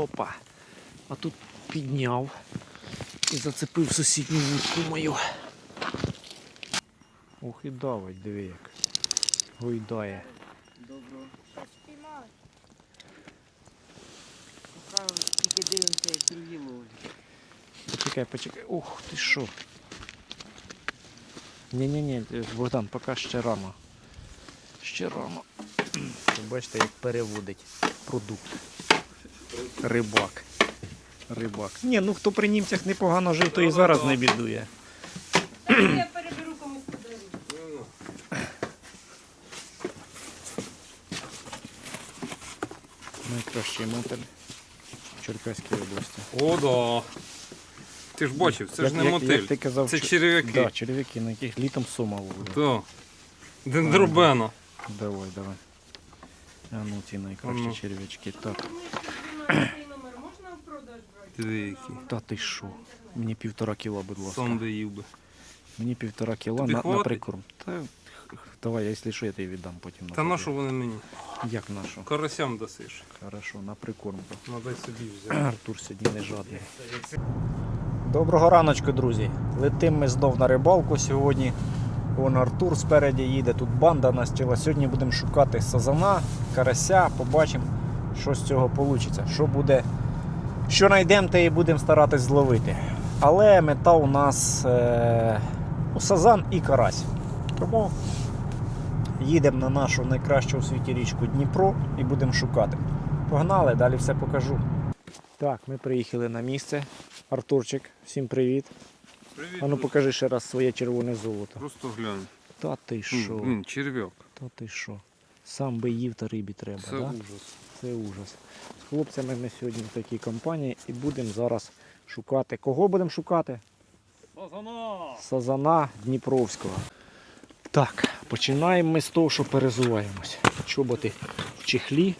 Опа. А тут підняв і зацепив сусідню вудку мою. Ох і давить, диви як. Гойдає. Доброго. Спіймали. Поки тільки дивимося, як ловлять. Почекай, почекай. Ух, ти що? Ні-ні-ні, Богдан, поки ще рано. Ще рано. Бачите, як переводить продукт. Рибак. Рибак. Ні, ну хто при німцях непогано жив, то і зараз не бідує. Я переберу комусь подарунок. Найкращий мотель в Черкаській області. О, да. Ти ж бачив, це ж не Як- мотель. Як ти казав, Це чер- черв'яки. Да, черв'яки, на яких літом сума ловили. Да. Дендробена. Давай, давай. А ну ці найкращі ну. черв'ячки. Так. Цей номер можна в продаж брати? Диви які. Та ти що? Мені півтора кіла, будь ласка. Сам би їв би. Мені півтора кіла Тобі на, на хватить? прикорм. Та, давай, якщо що, я тобі віддам потім. Та на що вони мені? Як на що? Карасям дасиш. Хорошо, на прикормку. Надай собі взяти. Артур сьогодні не жадний. Доброго раночку, друзі. Летим ми знов на рибалку сьогодні. Вон Артур спереді їде, тут банда настіла. Сьогодні будемо шукати сазана, карася, побачимо, що з цього вийде. Що буде. Що знайдемо, те і будемо старатись зловити. Але мета у нас е... сазан і карась. Тому їдемо на нашу найкращу у світі річку Дніпро і будемо шукати. Погнали, далі все покажу. Так, ми приїхали на місце. Артурчик, всім привіт. Привіт. А ну покажи ще раз своє червоне золото. Просто глянь. Та ти що? Черв'як. Та ти що? Сам би їв та рибі треба, Це да? ужас. Це ужас. З хлопцями ми сьогодні в такій компанії і будемо зараз шукати. Кого будемо шукати? Сазана! Сазана Дніпровського. Так, починаємо ми з того, що перезуваємось. Чоботи в чехлі,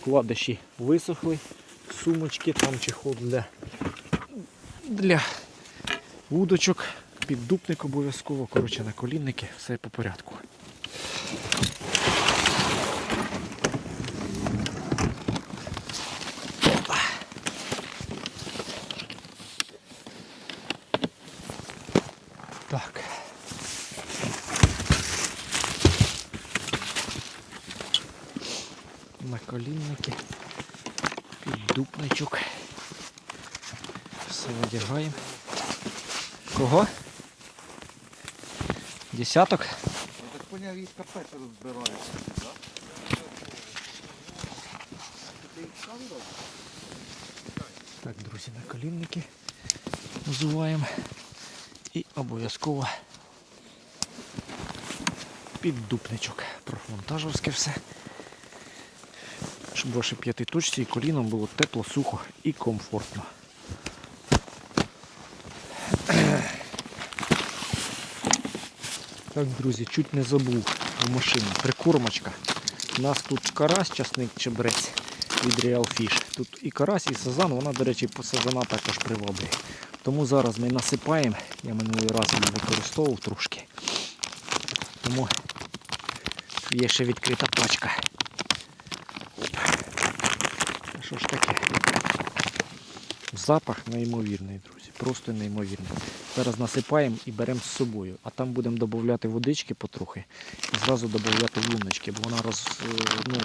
вкладиші висохли, сумочки, там чехол для, для вудочок, піддупник обов'язково, коротше, на колінники, все по порядку. Так. На колінники. Піддупничок. Все одягаємо. Кого? Десяток? Я так поняв, їх капець розбираються. Так, друзі, на колінники називаємо. І обов'язково піддупничок. Профмонтажовське все. Щоб ваші п'ятиточці і коліном було тепло, сухо і комфортно. Так, друзі, чуть не забув в машині. Прикормочка. У нас тут карась, часник, чебрець від Real Fish. Тут і карась, і сазан, вона, до речі, по сазана також приваблює. Тому зараз ми насипаємо. Я минулий раз її використовував трошки. Тому є ще відкрита пачка. Що ж таке? Запах неймовірний, друзі. Просто неймовірний. Зараз насипаємо і беремо з собою. А там будемо додати водички потрохи і зразу додати луночки, бо вона роз, е, ну,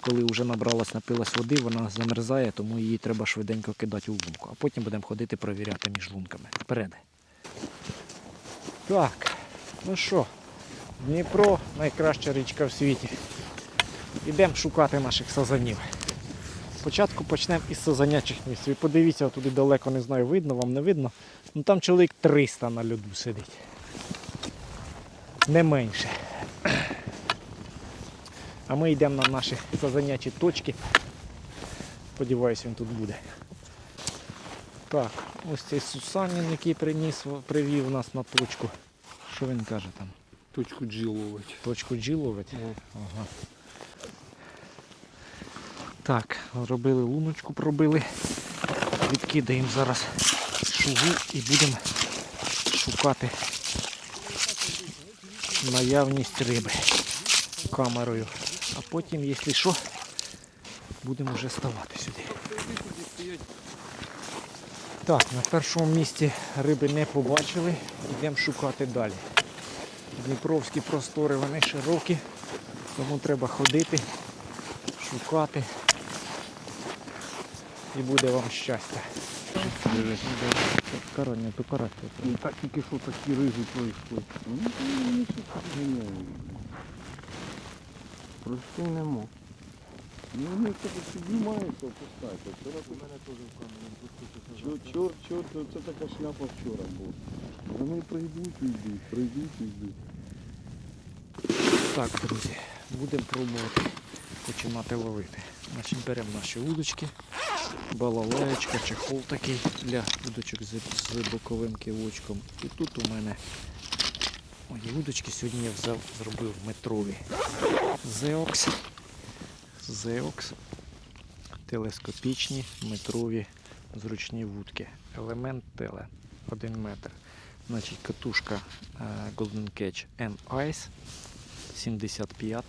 коли вже набралась, напилась води, вона замерзає, тому її треба швиденько кидати у лунку. А потім будемо ходити перевіряти між лунками. Вперед. Так, ну що, Дніпро найкраща річка в світі. Ідемо шукати наших сазанів. Спочатку почнемо із сазанячих місць. Ви подивіться, туди далеко не знаю, видно, вам не видно. Ну там чоловік 300 на льоду сидить. Не менше. А ми йдемо на наші сазанячі точки. Сподіваюсь, він тут буде. Так, ось цей Сусанін, який приніс, привів нас на точку. Що він каже там? Точку G ловить. Точку G ловить? Ага. Так, робили луночку, пробили. Відкидаємо зараз шугу і будемо шукати наявність риби камерою. А потім, якщо що, будемо вже ставати сюди. Так, на першому місці риби не побачили. Йдемо шукати далі. Дніпровські простори, вони широкі, тому треба ходити, шукати. І буде вам щастя. Короня, то карася. Ну так тільки що такі ризи пройшли. Ну, ну, так ганяють. Пройшли нема. Ну, вони тебе піднімаються, опускаються. Вчора у мене теж в камері. Чорт, чорт, чорт, це така шляпа вчора була. Вони прийдуть і йдуть, прийдуть і йдуть. Так, друзі, будемо пробувати починати ловити. Значить, беремо наші удочки, балалаєчка, чехол такий для удочок з, з боковим кивочком. І тут у мене мої удочки сьогодні я взяв, зробив метрові. Зеокс. Зеокс. Телескопічні метрові зручні вудки. Елемент теле 1 метр. Значить, катушка е, Golden Catch N-Ice 75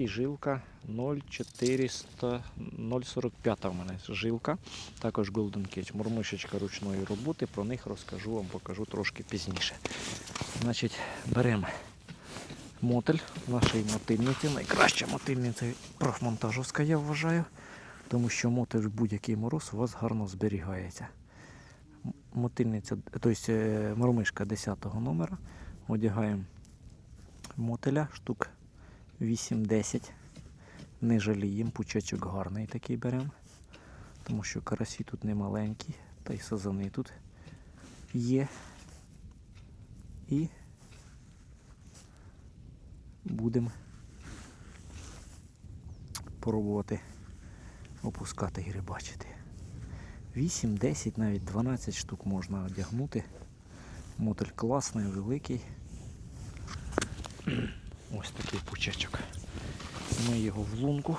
і жилка 0,400, 0,45 у мене жилка. Також Golden Cage, мормишечка ручної роботи. Про них розкажу вам, покажу трошки пізніше. Значить, беремо мотель нашої мотильниці. Найкраща мотильниця профмонтажовська, я вважаю. Тому що мотель в будь-який мороз у вас гарно зберігається. Мотильниця, тобто е, мормишка 10 номера. Одягаємо мотеля штук 8-10. Не жаліємо, пучечок гарний такий беремо. Тому що карасі тут не маленькі, та й сазани тут є. І будемо пробувати опускати і рибачити. 8, 10, навіть 12 штук можна одягнути. Мотель класний, великий. Ось такий пучечок. Ми його в лунку,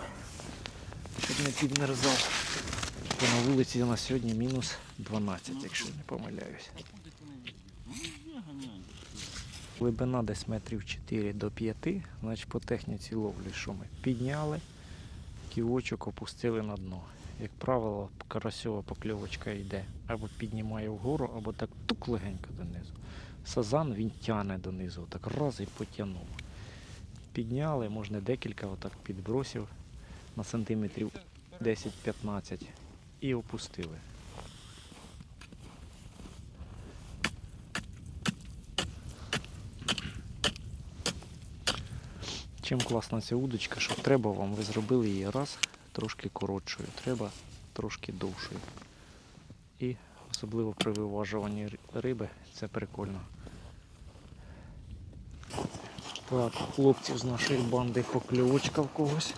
щоб не підмерзав. Бо на вулиці у нас сьогодні мінус 12, якщо не помиляюсь. Глибина десь метрів 4 до 5, значить по техніці ловлі, що ми підняли, ківочок опустили на дно. Як правило, карасьова покльовочка йде або піднімає вгору, або так тук легенько донизу. Сазан він тяне донизу, так раз і потягнув. Підняли, можна декілька отак підбросів на сантиметрів 10-15 і опустили. Чим класна ця удочка, що треба вам, ви зробили її раз трошки коротшою, треба трошки довшою. І особливо при виважуванні риби це прикольно. Так, хлопців з нашої банди покльовочка в когось.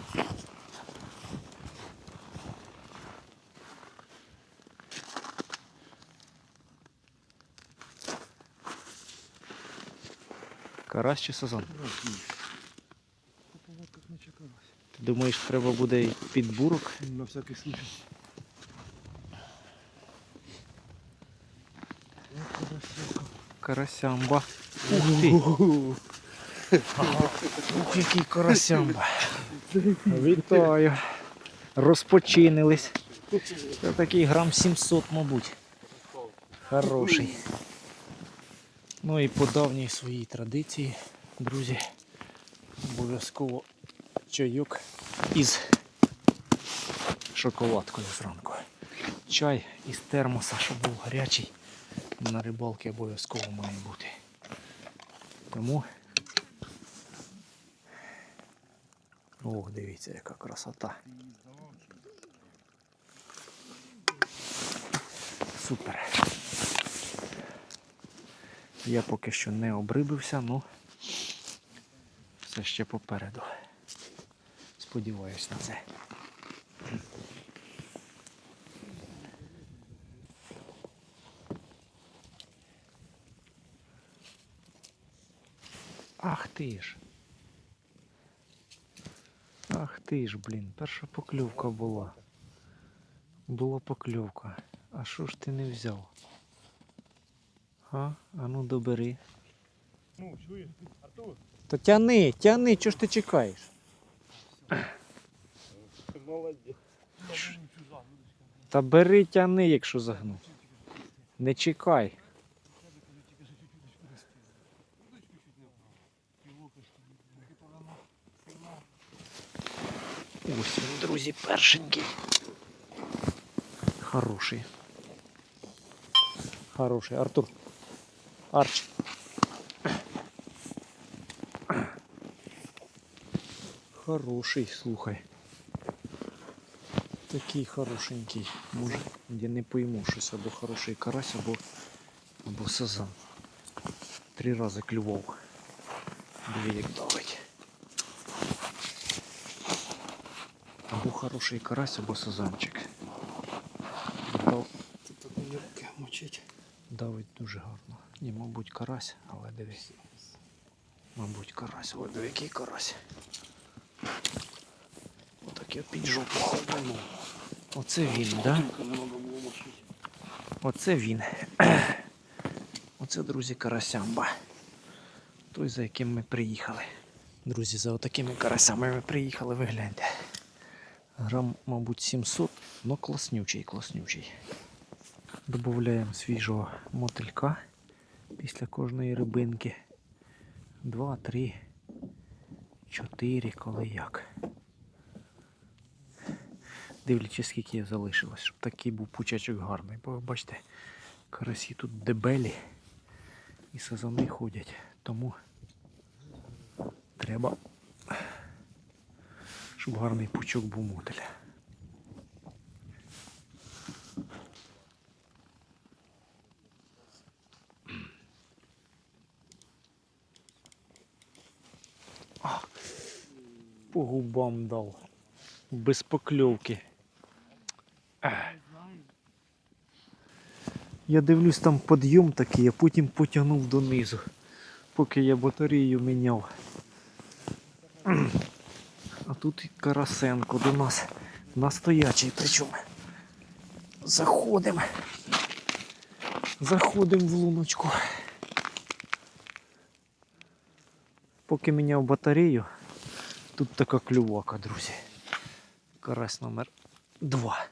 Карась чи сазан? Ти думаєш, треба буде й підбурок? На всякий случай. Карасямба. Ух ти! Ух, який карасямба. Вітаю. Розпочинились. Це такий грам 700, мабуть. Хороший. Ну і по давній своїй традиції, друзі, обов'язково чайок із шоколадкою зранку. Чай із термоса, щоб був гарячий на рибалки обов'язково має бути. Тому. Ох, дивіться, яка красота. Супер. Я поки що не обрибився, ну все ще попереду. Сподіваюсь на це. Ах ти ж. Ах ти ж, блін, перша покльовка була. Була покльовка. А що ж ти не взяв? А? А ну добери. Ну, чуєш, Артур, Та тяни, тяни, чого ж ти чекаєш? молодець. Та бери тяни, якщо загну. Не чекай. Ось він, друзі, першенький. Хороший. Хороший. Артур. Арч. Хороший, слухай. Такий хорошенький. Може, я не пойму щось або хороший карась, або, або сазан. Три рази клював. Дві як давить. Або хороший карась, або сазанчик. Дав, давить дуже гарно. Ні, мабуть, карась, але дивись. Мабуть, карась. Ой, диви, який карась. Отак я під жопу ходимо. Оце він, так? Да? Оце він. Оце, друзі, карасямба. Той, за яким ми приїхали. Друзі, за отакими карасями ми приїхали, ви гляньте. Грам, мабуть, 700, но класнючий, класнючий. Добавляємо свіжого мотилька після кожної рибинки. Два, три, чотири, коли як. Дивлячись, скільки я залишилось, щоб такий був пучачок гарний. Бо бачите, карасі тут дебелі і сазани ходять. Тому треба, щоб гарний пучок був мотеля. По губам дав. Без покльовки. Я дивлюсь, там підйом такий, а потім потягнув донизу, поки я батарею міняв. А тут Карасенко до нас настоячий причому. Заходимо. Заходимо в луночку. Поки міняв батарею, тут така клювака, друзі. Карась номер два.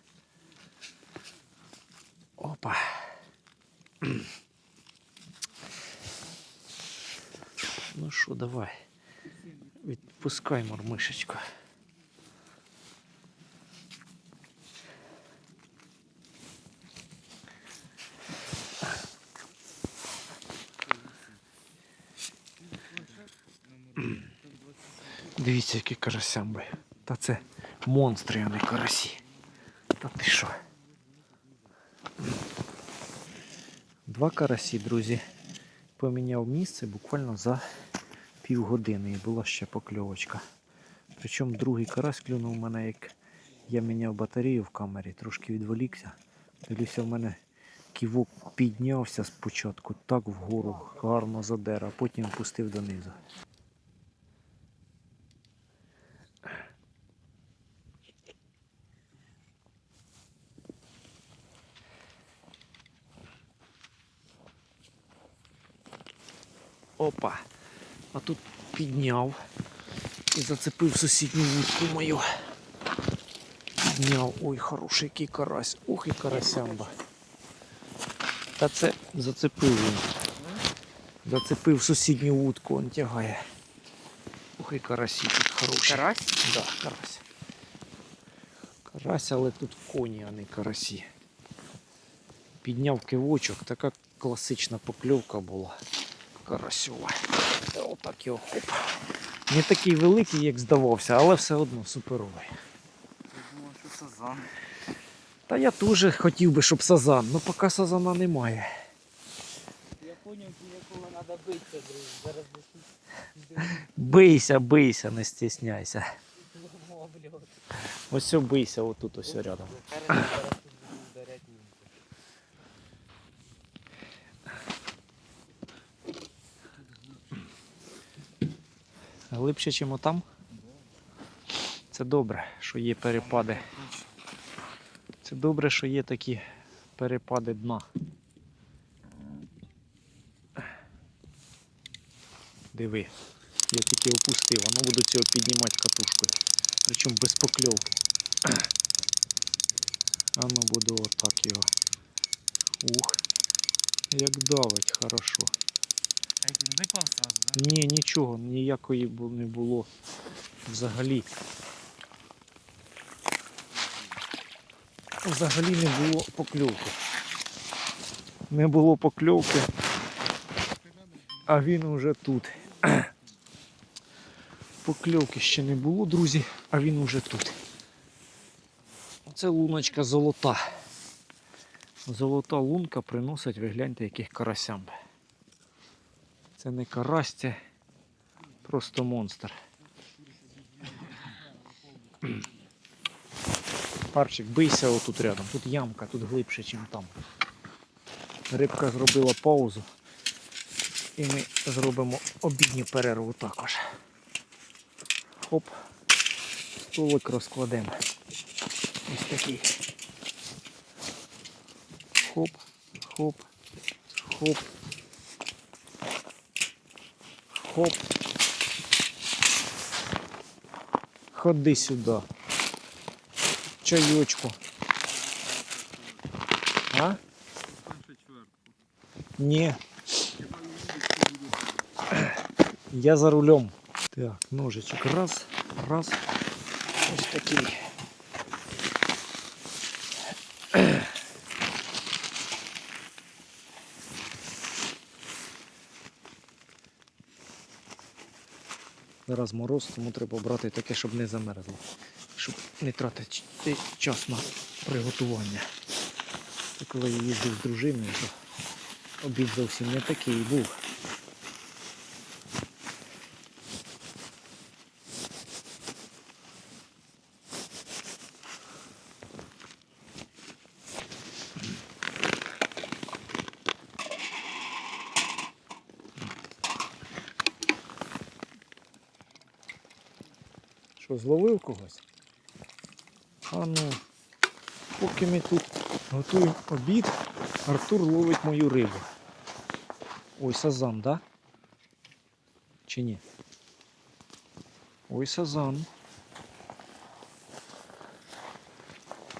Опа. Ну що, давай. Відпускай мормишечку. Дивіться, які карасямби. Та це монстри, а не карасі. Та ти що? Два карасі, друзі. Поміняв місце буквально за півгодини і була ще покльовочка. Причому другий карась клюнув мене, як я міняв батарею в камері, трошки відволікся. Дивлюся, в мене ківок піднявся спочатку, так вгору, гарно задер, а потім пустив донизу. Опа. А тут підняв і зацепив сусідню вудку мою. Підняв. Ой, хороший який карась. Ух і карасямба. Та це зацепив він. Зацепив сусідню вудку, он тягає. Ух і карасі тут хороший. Карась? Да, карась. Карась, але тут коні, а не карасі. Підняв кивочок, така класична покльовка була. Карасьова. Та Отак його хоп. Не такий великий, як здавався, але все одно суперовий. Я думав, що сазан. Та я теж хотів би, щоб сазан, але поки сазана немає. Я поняв, якого треба битися, друзі. Зараз Бийся, бийся, не стісняйся. Ось бийся отут ось рядом. Зараз тут буду вдаряти Глибше, ніж там. Це добре, що є перепади. Це добре, що є такі перепади дна. Диви, я тільки опустив, а ну буду цього піднімати катушкою. Причому без покльовки. А ну буду отак його. Ух. Як давить, хорошо. Ні, нічого, ніякої не було взагалі. Взагалі не було покльовки. Не було покльовки, а він уже тут. Покльовки ще не було, друзі, а він уже тут. Це луночка золота. Золота лунка приносить, ви гляньте, яких карасям. Це не карась, це просто монстр. Парчик, бийся отут рядом. Тут ямка, тут глибше, ніж там. Рибка зробила паузу. І ми зробимо обідню перерву також. Хоп. Столик розкладемо. Ось такий. Хоп, хоп, хоп. Хоп. Ходи сюди. Чайочку. А? Ні. Я за рулем. Так, ножичок. Раз, раз. Ось такий. Зараз мороз, тому треба брати таке, щоб не замерзло. Щоб не тратити час на приготування. І коли я їздив з дружиною, то обід зовсім не такий був. Що, зловив когось? А ну, поки ми тут готуємо обід, Артур ловить мою рибу. Ой, сазан, да? Чи ні? Ой, сазан.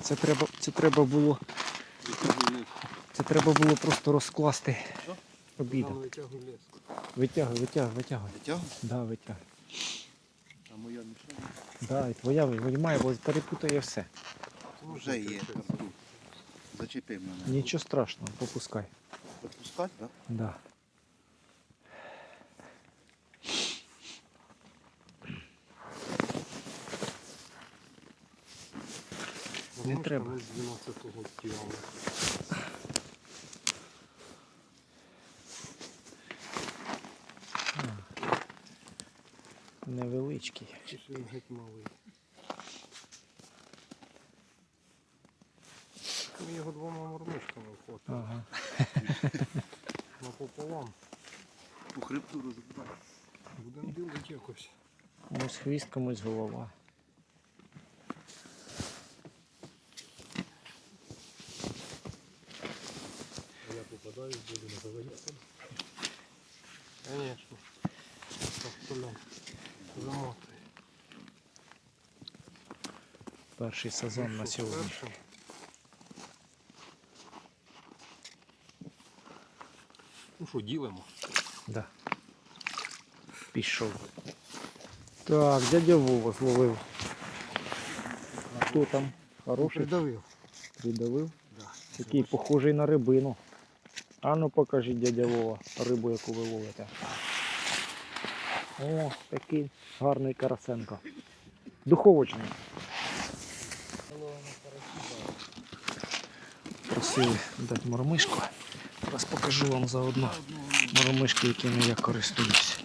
Це треба, це треба було. Це треба було просто розкласти обідом. Витягуй, витягуй, витягуй. Витягуй? Да, витягуй. Да, і твоя виймає, бо перепутає все. Вже є. Зачепи мене. Нічого страшного, попускай. Відпускати, так? Да. Не треба. з 12-го тягли. Невеличкий. Він геть малий. Ми його двома мормишками вхотили. Ага. Напополам. У хребту розбиває. Будемо ділити якось. Комусь хвіст, комусь голова. А я попадаю, буду на. Конечно. Постоянно. Замотує. Перший сезон на сьогодні. Ну що, ділимо? Да. Пішов. Так, дядя Вова зловив. Хто там? Хороший? Придавив. Придавив? Да. Такий похожий на рибину. А ну покажіть, дядя Вова, рибу, яку ви ловите. О, такий гарний карасенко. Духовочний. Просили дати мормишку. Зараз покажу вам заодно мормишки, якими я користуюсь.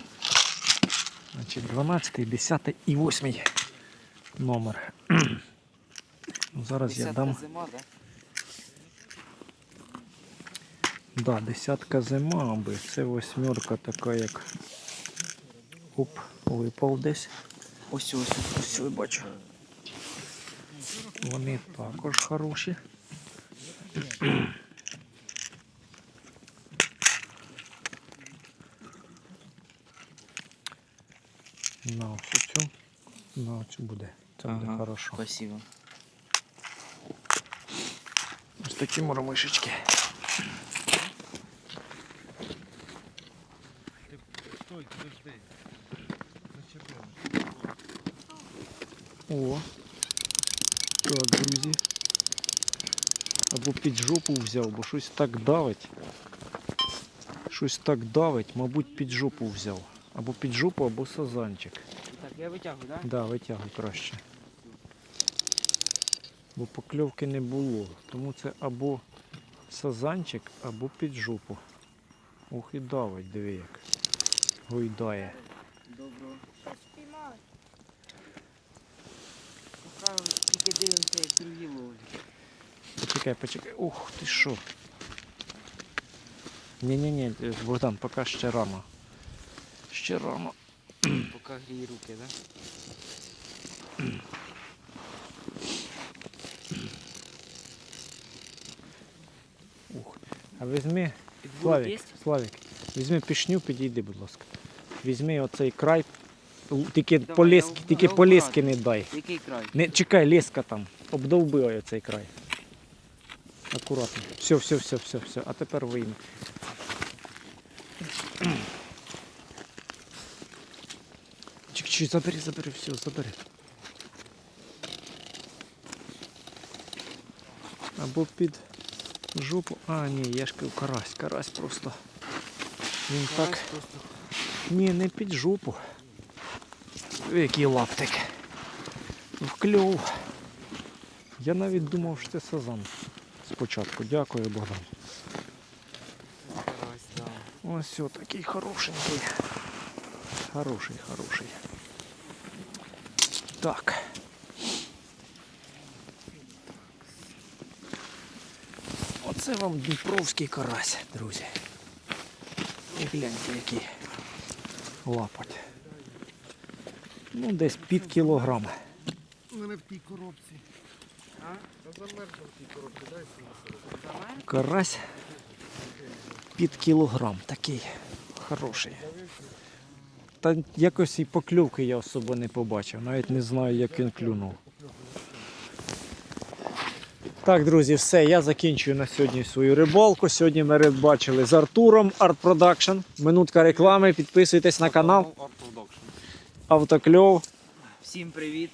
Значить, 12, 10 і 8 номер. Ну, Зараз я дам. зима, да? Да, десятка зима, аби це восьмерка така, як оп, випав десь. Ось ось. Ось ви бачу. Вони також хороші. На ось цю. На цю буде. Це буде Ага, хорошо. Спасибо. такі мормишечки. Стой, подожди. О. Так, друзі. Або під жопу взяв, бо щось так давить. Щось так давить, мабуть, під жопу взяв. Або під жопу, або сазанчик. Так, я витягую, так? Да, витягуй краще. Бо покльовки не було. Тому це або сазанчик, або під жопу. Ох і давить, диви як. Гойдає. Доброго. Щось спіймали. Поки тільки дивимося, як другі ловлять. Почекай, почекай. Ух, ти що? Ні-ні-ні, Богдан, поки ще рано. Ще рано. Поки гріє руки, так? Ух. А візьми, Славік. Славік, візьми пішню, підійди, будь ласка. Візьми оцей край. Тільки Давай, по лески, тільки я по лески не дай. Який край? Не чекай, леска там. Обдовби оцей край. Акуратно. Все, все, все, все, все. А тепер вийми. Чик, чик, забери, забери, все, забери. Або під жопу. А, ні, я ж кажу, карась, карась просто. Він так. Карась просто Ні, не під жопу. Який лаптик. Вкльов. Я навіть думав, що це сазан. Спочатку. Дякую, Богдан. Ось о, такий хорошенький. Хороший, хороший. Так. Оце вам Дніпровський карась, друзі. І гляньте, який лапоть. Ну, десь під кілограм. У мене в тій коробці. Карась під кілограм. Такий хороший. Та якось і покльовки я особо не побачив. Навіть не знаю, як він клюнув. Так, друзі, все. Я закінчую на сьогодні свою рибалку. Сьогодні ми рибачили з Артуром Art Production. Минутка реклами. Підписуйтесь на канал. Автокльов. Всім привіт.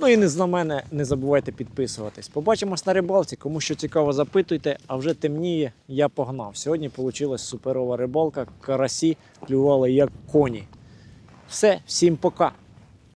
Ну і не на мене не забувайте підписуватись. Побачимось на рибалці. Кому що цікаво, запитуйте, а вже темніє, я погнав. Сьогодні вийшла суперова рибалка, карасі клювали як коні. Все, всім пока.